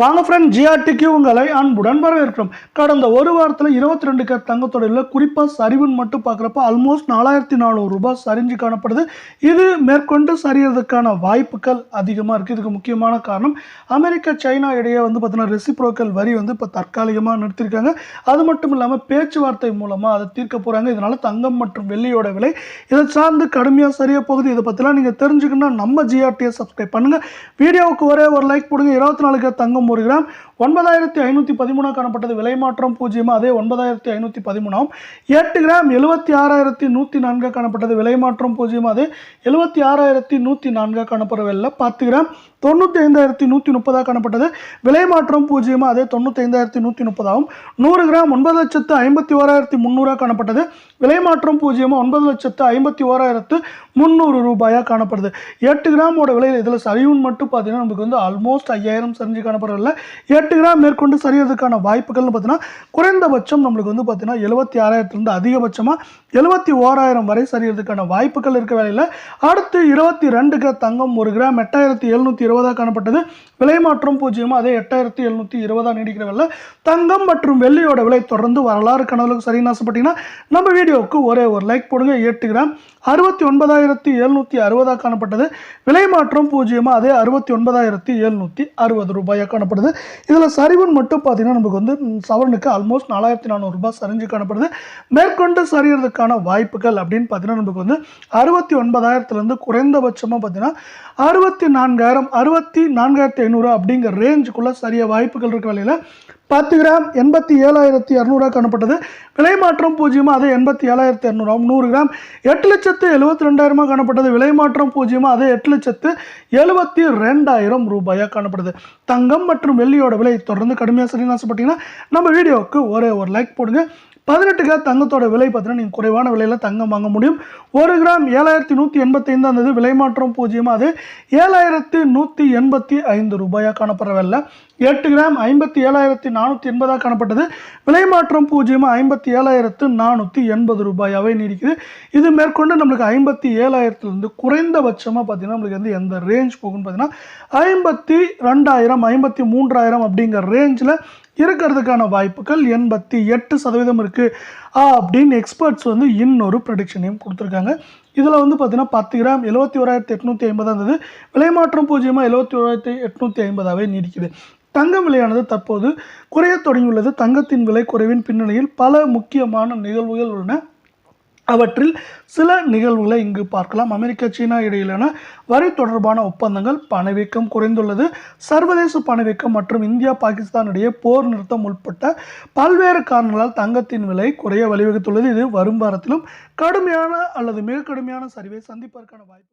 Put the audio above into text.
வாங்க ஃப்ரெண்ட் ஜிஆர்டிக்கு உங்களை அன்புடன் வரவேற்கிறோம். கடந்த ஒரு வாரத்தில் இருபத்தி ரெண்டு கேட் தங்கத்தொடையில் குறிப்பாக சரிவுன்னு மட்டும் பார்க்குறப்ப ஆல்மோஸ்ட் நாலாயிரத்தி நானூறு ரூபாய் சரிஞ்சு காணப்படுது. இது மேற்கொண்டு சரியறதுக்கான வாய்ப்புகள் அதிகமாக இருக்குது இதுக்கு முக்கியமான காரணம் அமெரிக்கா சைனா இடையே வந்து பார்த்தீங்கன்னா ரெசிப்ரோக்கல் வரி வந்து இப்போ தற்காலிகமாக நிறுத்தியிருக்காங்க அது மட்டும் இல்லாமல் பேச்சுவார்த்தை மூலமாக அதை தீர்க்க போகிறாங்க இதனால் தங்கம் மற்றும் வெள்ளியோட விலை இதை சார்ந்து கடுமையாக சரியாக போகுது. இதை பற்றிலாம் நீங்கள் தெரிஞ்சுக்கணும்னா நம்ம ஜிஆர்டியை சப்ஸ்கிரைப் பண்ணுங்கள் வீடியோவுக்கு ஒரே ஒரு லைக் போடுங்க. இருபத்தி நாலுக்கு தங்கம் ஒரு கிராம். ஒன்பதாயிரத்தி ஐநூற்றி பதிமூணாக காணப்பட்டது. விலை மாற்றம் பூஜ்ஜியமாக அதே ஒன்பதாயிரத்தி ஐநூற்றி பதிமூணாம். எட்டு கிராம் எழுபத்தி ஆறாயிரத்தி நூற்றி நான்காக காணப்பட்டது. விலை மாற்றம் பூஜ்ஜியமாக அதே எழுபத்தி ஆறாயிரத்தி நூற்றி நான்காக காணப்படவில்லை பத்து கிராம். தொண்ணூற்றி ஐந்தாயிரத்தி நூற்றி முப்பதாக காணப்பட்டது. விலை மாற்றம் பூஜ்ஜியமாக அதே தொண்ணூற்றி ஐந்தாயிரத்தி நூற்றி முப்பதாகவும் நூறு கிராம் ஒன்பது லட்சத்து ஐம்பத்தி ஓராயிரத்தி முந்நூறாக காணப்பட்டது. விலை மாற்றம் பூஜ்ஜியமாக ஒன்பது லட்சத்து ஐம்பத்தி ஓராயிரத்து முந்நூறு ரூபாயாக காணப்படுது. எட்டு கிராமோட விலையில் இதில் சரிவுன்னு மட்டும் பார்த்தீங்கன்னா நமக்கு வந்து ஆல்மோஸ்ட் ஐயாயிரம் சரிஞ்சு காணப்படவில்லை எட்டு கிராம் மேற்கொண்டு சரியறதுக்கான வாய்ப்புகள்னு பார்த்தீங்கன்னா குறைந்தபட்சம் நம்மளுக்கு வந்து பார்த்தீங்கன்னா எழுபத்தி ஆறாயிரத்துலேருந்து அதிகபட்சமாக எழுபத்தி ஓராயிரம் வரை சரியறதுக்கான வாய்ப்புகள் இருக்க வேலையில் அடுத்து இருபத்தி ரெண்டு கிராம் தங்கம் ஒரு கிராம் எட்டாயிரத்தி எழுநூற்றி இருபதாக காணப்பட்டது. விலை மாற்றம் பூஜ்ஜியமாக அதே எட்டாயிரத்தி எழுநூற்றி இருபதாக நீடிக்கிற வேலை தங்கம் மற்றும் வெள்ளியோட விலை தொடர்ந்து வரலாறு கனவுகளுக்கு சரின்னு ஆசைப்பட்டீங்கன்னா நம்ம வீடியோவுக்கு ஒரே ஒரு லைக் போடுங்க. எட்டு கிராம் அறுபத்தி ஒன்பதாயிரத்தி எழுநூற்றி அறுபதாக காணப்பட்டது. விலை மாற்றம் பூஜ்ஜியமாக அதே அறுபத்தி ஒன்பதாயிரத்தி எழுநூற்றி அறுபது ரூபாயாக காணப்படுது. இதில் சரிவன் மட்டும் பார்த்தீங்கன்னா நமக்கு வந்து சவரனுக்கு ஆல்மோஸ்ட் நாலாயிரத்தி நானூறுபா சரிஞ்சு காணப்படுது. மேற்கொண்டு சரியறதுக்கான வாய்ப்புகள் அப்படின்னு பார்த்தீங்கன்னா நமக்கு வந்து அறுபத்தி ஒன்பதாயிரத்துலேருந்து குறைந்தபட்சமாக பார்த்தீங்கன்னா அறுபத்தி நான்காயிரம் அறுபத்தி நான்காயிரத்தி ஐநூறு அப்படிங்கிற ரேஞ்சுக்குள்ளே சரிய வாய்ப்புகள் இருக்க வேலையில் பத்து கிராம் எண்பத்தி ஏழாயிரத்தி இரநூறுவா காணப்பட்டது. விலை மாற்றம் பூஜ்ஜியமாக அதே எண்பத்தி ஏழாயிரத்தி இரநூறாம் நூறு கிராம் எட்டு லட்சத்து எழுபத்தி ரெண்டாயிரமாக காணப்பட்டது. விலை மாற்றம் பூஜ்ஜியமாக அதே எட்டு லட்சத்து எழுபத்தி ரெண்டாயிரம் ரூபாயாக காணப்படுது. தங்கம் மற்றும் வெள்ளியோட விலை தொடர்ந்து கடுமையாக சரின்னு ஆசைப்பட்டீங்கன்னா நம்ம வீடியோவுக்கு ஒரே ஒரு லைக் போடுங்க. பதினெட்டுக்கா தங்கத்தோட விலை பார்த்தீங்கன்னா நீங்கள் குறைவான விலையில் தங்கம் வாங்க முடியும். ஒரு கிராம் ஏழாயிரத்தி நூற்றி எண்பத்தைந்து இருந்தது விலை மாற்றம் பூஜ்ஜியமாக அது ஏழாயிரத்தி நூற்றி எண்பத்தி ஐந்து ரூபாயாக காணப்படவில்லை. எட்டு கிராம் ஐம்பத்தி ஏழாயிரத்தி நானூற்றி எண்பதாக காணப்பட்டது. விலை மாற்றம் பூஜ்ஜியமாக ஐம்பத்தி ஏழாயிரத்து நானூற்றி எண்பது ரூபாயாகவே நீடிக்குது. இது மேற்கொண்டு நம்மளுக்கு ஐம்பத்தி ஏழாயிரத்துலேருந்து குறைந்தபட்சமாக பார்த்தீங்கன்னா நம்மளுக்கு வந்து எந்த ரேஞ்ச் போகும்னு பார்த்தீங்கன்னா ஐம்பத்தி ரெண்டாயிரம் ஐம்பத்தி மூன்றாயிரம் அப்படிங்கிற ரேஞ்சில் இருக்கிறதுக்கான வாய்ப்புகள் எண்பத்தி எட்டு சதவீதம் இருக்குது அப்படின்னு எக்ஸ்பர்ட்ஸ் வந்து இன்னொரு ப்ரடிக்ஷனையும் கொடுத்துருக்காங்க. இதில் வந்து பார்த்திங்கன்னா பத்து கிராம் எழுபத்தி ஓராயிரத்தி எட்நூற்றி ஐம்பதாக இருந்தது விலை மாற்றம் பூஜ்ஜியமாக எழுபத்தி ஓராயிரத்தி எட்நூற்றி ஐம்பதாகவே நீடிக்குது. தங்கம் விலையானது தற்போது குறையத் தொடங்கியுள்ளது. தங்கத்தின் விலை குறைவின் பின்னணியில் பல முக்கியமான நிகழ்வுகள் உள்ளன. அவற்றில் சில நிகழ்வுகளை இங்கு பார்க்கலாம். அமெரிக்கா சீனா இடையிலான வரி தொடர்பான ஒப்பந்தங்கள் பணவீக்கம் குறைந்துள்ளது. சர்வதேச பணவீக்கம் மற்றும் இந்தியா பாகிஸ்தான் இடையே போர் நிறுத்தம் உட்பட்ட பல்வேறு காரணங்களால் தங்கத்தின் விலை குறைய வழிவகுத்துள்ளது. இது வரும் வாரத்திலும் கடுமையான அல்லது மிக கடுமையான சரிவை சந்திப்பதற்கான வாய்ப்பு